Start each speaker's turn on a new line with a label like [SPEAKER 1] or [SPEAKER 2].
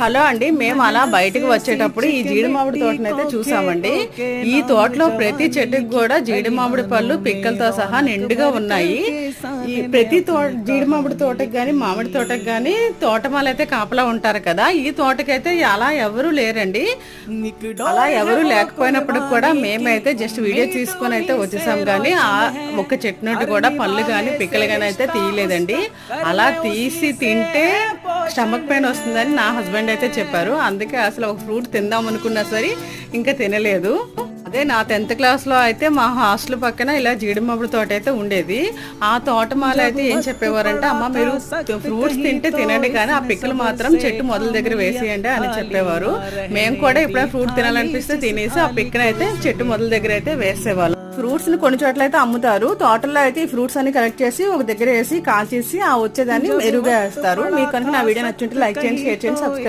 [SPEAKER 1] Hello అండి మేము అలా బయటకు వచ్చేటప్పుడు ఈ జీడి మామిడి చూసామండి. ఈ తోటలో ప్రతి చెట్టుకు కూడా జీడి మామిడి పళ్ళు పిక్కలతో సహా నిండుగా ఉన్నాయి. ఈ ప్రతి తోట జీడి మామిడి తోటకి కానీ మామిడి తోటకి కానీ తోటమాలు అయితే కాపలా ఉంటారు కదా. ఈ తోటకైతే అలా ఎవరు లేరండి. అలా ఎవరు లేకపోయినప్పుడు కూడా మేమైతే జస్ట్ వీడియో తీసుకొని అయితే వచ్చేసాం కానీ ఆ ఒక్క చెట్టు నుండి కూడా పళ్ళు కానీ పిక్కలు కానీ అయితే తీయలేదండి. అలా తీసి తింటే స్టమక్ పెయిన్ వస్తుందని నా హస్బెండ్ అయితే చెప్పారు. అందుకే అసలు ఒక ఫ్రూట్ తిందాం అనుకున్నా సరే ఇంకా తినలేదు. అదే నా టెన్త్ క్లాస్లో అయితే మా హాస్టల్ పక్కన ఇలా జీడి తోట అయితే ఉండేది. ఆ తోటమాల అయితే ఏం చెప్పేవారంటే అమ్మ మీరు ఫ్రూట్స్ తింటే తినండి కానీ ఆ పిక్కలు మాత్రం చెట్టు మొదల దగ్గర వేసేయండి అని చెప్పేవారు. మేము కూడా ఎప్పుడైనా ఫ్రూట్ తినాలనిపిస్తే తినేసి ఆ పిక్కన అయితే చెట్టు మొదల దగ్గర అయితే వేసేవాళ్ళం. ఫ్రూట్స్ని కొన్ని చోట్ల అయితే అమ్ముతారు. తోటల్లో అయితే ఈ ఫ్రూట్స్ అన్ని కలెక్ట్ చేసి ఒక దగ్గర వేసి కాల్చేసి ఆ వచ్చేదాన్ని ఎరువుగా వేస్తారు. మీకు కనుక నా వీడియో నచ్చుంటే లైక్ చేయండి షేర్ చేయండి సబ్స్క్రైబ్